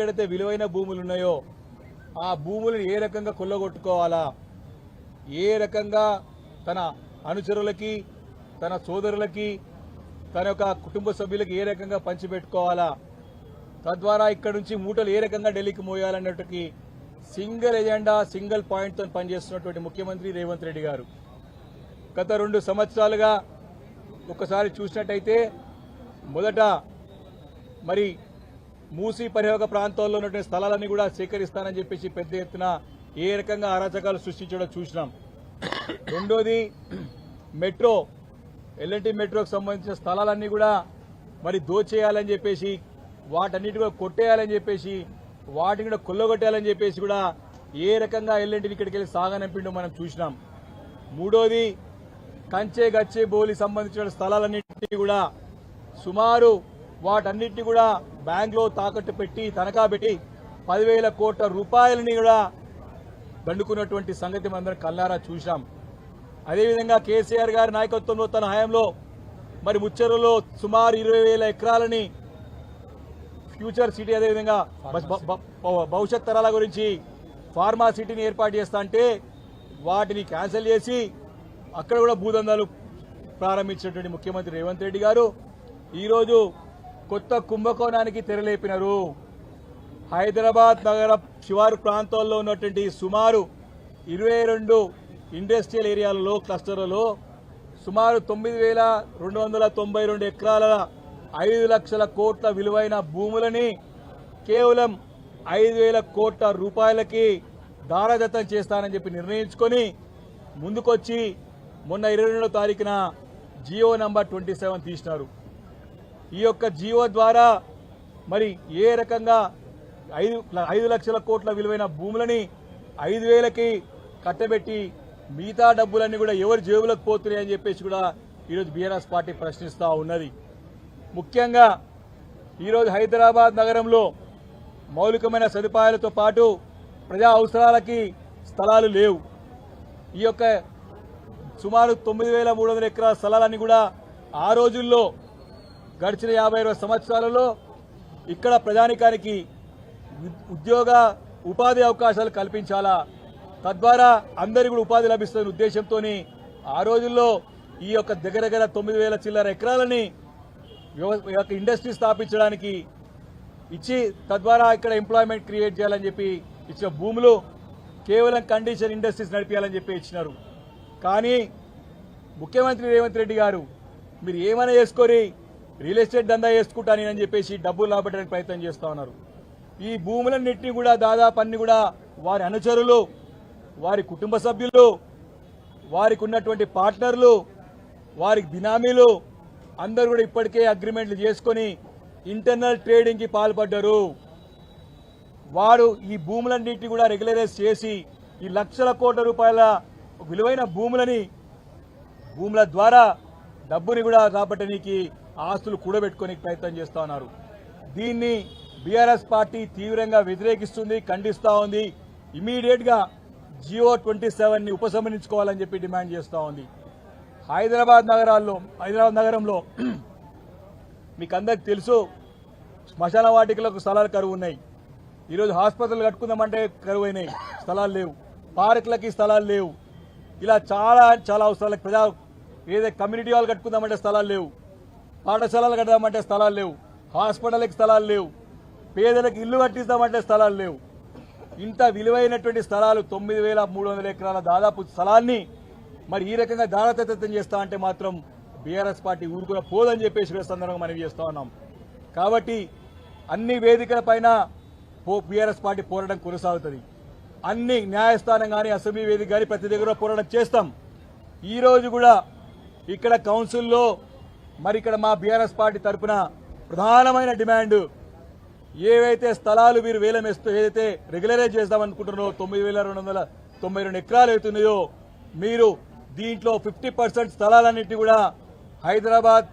ఎక్కడైతే విలువైన భూములు ఉన్నాయో ఆ భూములను ఏ రకంగా కొల్లగొట్టుకోవాలా? ఏ రకంగా తన అనుచరులకి తన సోదరులకి తన యొక్క కుటుంబ సభ్యులకి ఏ రకంగా పంచిపెట్టుకోవాలా? తద్వారా ఇక్కడ నుంచి మూటలు ఏ రకంగా ఢిల్లీకి మోయాలన్నట్టుకి సింగిల్ ఎజెండా సింగిల్ పాయింట్తో పనిచేస్తున్నటువంటి ముఖ్యమంత్రి రేవంత్ రెడ్డి గారు. గత రెండు సంవత్సరాలుగా ఒకసారి చూసినట్టయితే మొదట మరి మూసీ పరియోగ ప్రాంతాల్లో ఉన్నటువంటి స్థలాలన్నీ కూడా సేకరిస్తానని చెప్పేసి పెద్ద ఎత్తున ఏ రకంగా అరాచకాలు సృష్టించడం చూసినాం. రెండోది మెట్రో ఎల్ఎన్టీ మెట్రోకి సంబంధించిన స్థలాలన్నీ కూడా మరి దోచేయాలని చెప్పేసి వాటన్నిటి కూడా కొట్టేయాలని చెప్పేసి వాటిని కూడా కొల్లగొట్టేయాలని చెప్పేసి కూడా ఏ రకంగా ఎల్ఎన్టీని ఇక్కడికి వెళ్ళి సాగనంపిండో మనం చూసినాం. మూడోది కంచే గచ్చే బోలి సంబంధించిన స్థలాలన్నింటినీ కూడా సుమారు వాటన్నిటిని కూడా బ్యాంక్లో తాకట్టు పెట్టి తనఖా పెట్టి పదివేల కోట్ల రూపాయలని కూడా దండుకున్నటువంటి సంగతి మనందరం కల్లారా చూశాం. అదేవిధంగా కేసీఆర్ గారి నాయకత్వంలో తన హయాంలో మరి ముచ్చెరలో సుమారు ఇరవై వేల ఎకరాలని ఫ్యూచర్ సిటీ అదేవిధంగా భవిష్యత్ తరాల గురించి ఫార్మా సిటీని ఏర్పాటు చేస్తా అంటే వాటిని క్యాన్సిల్ చేసి అక్కడ కూడా భూదందాలు ప్రారంభించినటువంటి ముఖ్యమంత్రి రేవంత్ రెడ్డి గారు. ఈరోజు కొత్త కుంభకోణానికి తెరలేపినారు. హైదరాబాద్ నగర శివారు ప్రాంతాల్లో ఉన్నటువంటి సుమారు ఇరవై రెండు ఇండస్ట్రియల్ ఏరియాలలో క్లస్టర్లలో సుమారు తొమ్మిది వేల రెండు వందల తొంభై రెండు ఎకరాల ఐదు లక్షల కోట్ల విలువైన భూములని కేవలం ఐదు వేల కోట్ల రూపాయలకి దారాదత్తం చేస్తానని చెప్పి నిర్ణయించుకొని ముందుకొచ్చి మొన్న ఇరవై రెండో తారీఖున జియో నంబర్ ట్వంటీ సెవెన్ తీసినారు. ఈ యొక్క జియో ద్వారా మరి ఏ రకంగా ఐదు ఐదు లక్షల కోట్ల విలువైన భూములని ఐదు వేలకి కట్టబెట్టి మిగతా డబ్బులన్నీ కూడా ఎవరి జేబులకు పోతున్నాయి అని చెప్పేసి కూడా ఈరోజు బీఆర్ఎస్ పార్టీ ప్రశ్నిస్తూ ఉన్నది. ముఖ్యంగా ఈరోజు హైదరాబాద్ నగరంలో మౌలికమైన సదుపాయాలతో పాటు ప్రజా అవసరాలకి స్థలాలు లేవు. ఈ యొక్క సుమారు తొమ్మిది వేల మూడు వందల ఎకరాల స్థలాలన్నీ కూడా ఆ రోజుల్లో గడిచిన యాభై ఇరవై సంవత్సరాలలో ఇక్కడ ప్రజానికానికి ఉద్యోగ ఉపాధి అవకాశాలు కల్పించాలా? తద్వారా అందరికీ కూడా ఉపాధి లభిస్తున్న ఉద్దేశంతో ఆ రోజుల్లో ఈ యొక్క దగ్గర దగ్గర తొమ్మిది వేల చిల్లర ఎకరాలని ఈ యొక్క ఇండస్ట్రీ స్థాపించడానికి ఇచ్చి తద్వారా ఇక్కడ ఎంప్లాయ్మెంట్ క్రియేట్ చేయాలని చెప్పి ఇచ్చిన భూములు కేవలం కండిషన్ ఇండస్ట్రీస్ నడిపించాలని చెప్పి ఇచ్చినారు. కానీ ముఖ్యమంత్రి రేవంత్ రెడ్డి గారు మీరు ఏమైనా చేసుకొని రియల్ ఎస్టేట్ దందా చేసుకుంటానని చెప్పేసి డబ్బులు రాబట్టడానికి ప్రయత్నం చేస్తా ఉన్నారు. ఈ భూములన్నింటినీ కూడా దాదాపు అన్ని కూడా వారి అనుచరులు వారి కుటుంబ సభ్యులు వారికి ఉన్నటువంటి పార్ట్నర్లు వారికి బినామీలు అందరూ కూడా ఇప్పటికే అగ్రిమెంట్లు చేసుకొని ఇంటర్నల్ ట్రేడింగ్కి పాల్పడ్డారు. వారు ఈ భూములన్నింటినీ కూడా రెగ్యులరైజ్ చేసి ఈ లక్షల కోట్ల రూపాయల విలువైన భూములని భూముల ద్వారా డబ్బుని కూడా రాబట్టడానికి ఆస్తులు కూడబెట్టుకొని ప్రయత్నం చేస్తా ఉన్నారు. దీన్ని బీఆర్ఎస్ పార్టీ తీవ్రంగా వ్యతిరేకిస్తుంది ఖండిస్తూ ఉంది. ఇమీడియట్గా జియో ట్వంటీ సెవెన్ని ఉపసంహరించుకోవాలని చెప్పి డిమాండ్ చేస్తూ ఉంది. హైదరాబాద్ నగరాల్లో హైదరాబాద్ నగరంలో మీకు అందరికి తెలుసు శ్మశాన వాటికలకు స్థలాలు కరువు ఉన్నాయి ఈరోజు హాస్పిటల్ కట్టుకుందామంటే కరువు అయినాయి స్థలాలు లేవు. పార్కులకి స్థలాలు లేవు. ఇలా చాలా చాలా అవసరాలకు ప్రజా ఏదైతే కమ్యూనిటీ హాల్ కట్టుకుందామంటే స్థలాలు లేవు. పాఠశాలలు కడదామంటే స్థలాలు లేవు. హాస్పిటల్కి స్థలాలు లేవు. పేదలకు ఇల్లు కట్టిస్తామంటే స్థలాలు లేవు. ఇంత విలువైనటువంటి స్థలాలు తొమ్మిది వేల మూడు వందల ఎకరాల దాదాపు స్థలాన్ని మరి ఈ రకంగా దారతత్వం చేస్తా అంటే మాత్రం బీఆర్ఎస్ పార్టీ ఊరుకున్న పోదని చెప్పేసి సందర్భంగా మనం చేస్తా ఉన్నాం. కాబట్టి అన్ని వేదికల పైన బీఆర్ఎస్ పార్టీ పోరాటం కొనసాగుతుంది. అన్ని న్యాయస్థానం కానీ అసెంబ్లీ వేదిక కానీ ప్రతి దగ్గర పోరాటం చేస్తాం. ఈరోజు కూడా ఇక్కడ కౌన్సిల్లో మరి ఇక్కడ మా బీఆర్ఎస్ పార్టీ తరపున ప్రధానమైన డిమాండ్ ఏవైతే స్థలాలు మీరు వేలం వేస్తూ ఏదైతే రెగ్యులరైజ్ చేద్దామనుకుంటున్నారో తొమ్మిది వేల రెండు వందల తొంభై రెండు ఎకరాలు అవుతున్నాయో మీరు దీంట్లో ఫిఫ్టీ పర్సెంట్ స్థలాలన్నింటినీ కూడా Hyderabad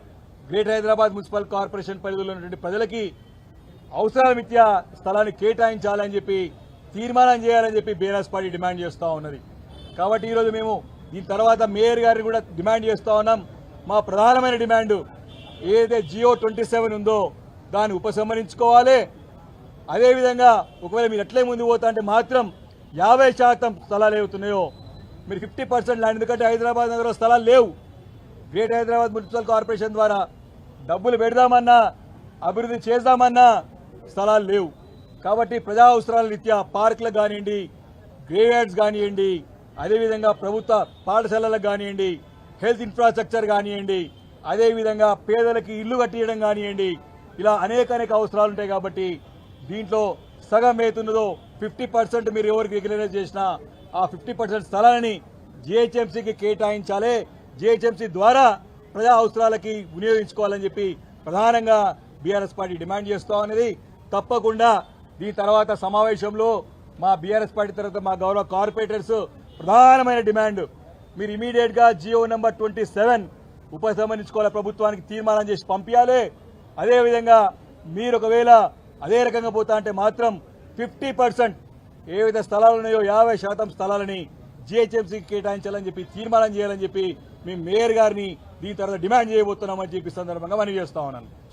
greater Hyderabad municipal corporation పరిధిలో ఉన్నటువంటి ప్రజలకి అవసరాల మిత్యా స్థలాన్ని కేటాయించాలని చెప్పి తీర్మానం చేయాలని చెప్పి బీఆర్ఎస్ పార్టీ డిమాండ్ చేస్తూ ఉన్నది. కాబట్టి ఈరోజు మేము దీని తర్వాత మేయర్ గారిని కూడా డిమాండ్ చేస్తూ ఉన్నాం. మా ప్రధానమైన డిమాండ్ ఏదైతే జియో ట్వంటీ సెవెన్ ఉందో దాన్ని ఉపసంహరించుకోవాలి. అదేవిధంగా ఒకవేళ మీరు ఎట్లే ముందు పోతా అంటే మాత్రం యాభై శాతం స్థలాలు ఏవుతున్నాయో మీరు ఫిఫ్టీ పర్సెంట్ ల్యాండ్ ఎందుకంటే హైదరాబాద్ నగరంలో స్థలాలు లేవు. గ్రేట్ హైదరాబాద్ మున్సిపల్ కార్పొరేషన్ ద్వారా డబ్బులు పెడదామన్నా అభివృద్ధి చేద్దామన్నా స్థలాలు లేవు. కాబట్టి ప్రజా అవసరాల రీత్యా పార్కులకు కానివ్వండి గ్రేయార్డ్స్ కానివ్వండి అదేవిధంగా ప్రభుత్వ పాఠశాలలకు కానివ్వండి హెల్త్ ఇన్ఫ్రాస్ట్రక్చర్ కానివ్వండి అదేవిధంగా పేదలకి ఇల్లు కట్టియడం కానివ్వండి ఇలా అనేక అనేక అవసరాలు ఉంటాయి కాబట్టి దీంట్లో సగం ఏతున్నదో ఫిఫ్టీ పర్సెంట్ మీరు ఎవరికి రెగ్యులరైజ్ చేసినా ఆ ఫిఫ్టీ పర్సెంట్ స్థలాన్ని జిహెచ్ఎంసీకి కేటాయించాలి. జిహెచ్ఎంసీ ద్వారా ప్రజా అవసరాలకి వినియోగించుకోవాలని చెప్పి ప్రధానంగా బీఆర్ఎస్ పార్టీ డిమాండ్ చేస్తూ అనేది తప్పకుండా దీని తర్వాత సమావేశంలో మా బీఆర్ఎస్ పార్టీ తర్వాత మా గౌరవ కార్పొరేటర్స్ ప్రధానమైన డిమాండ్ మీరు ఇమీడియట్గా జియో నెంబర్ ట్వంటీ సెవెన్ ఉపసంహరించుకోవాలి ప్రభుత్వానికి తీర్మానం చేసి పంపించాలి అదేవిధంగా మీరు ఒకవేళ అదే రకంగా పోతా అంటే మాత్రం ఫిఫ్టీ పర్సెంట్ ఏ విధ స్థలాలు ఉన్నాయో యాభై శాతం స్థలాలని జిహెచ్ఎంసీకి కేటాయించాలని చెప్పి తీర్మానం చేయాలని చెప్పి మేము మేయర్ గారిని దీని తర్వాత డిమాండ్ చేయబోతున్నామని చెప్పి సందర్భంగా మనం చేస్తా ఉన్నాను.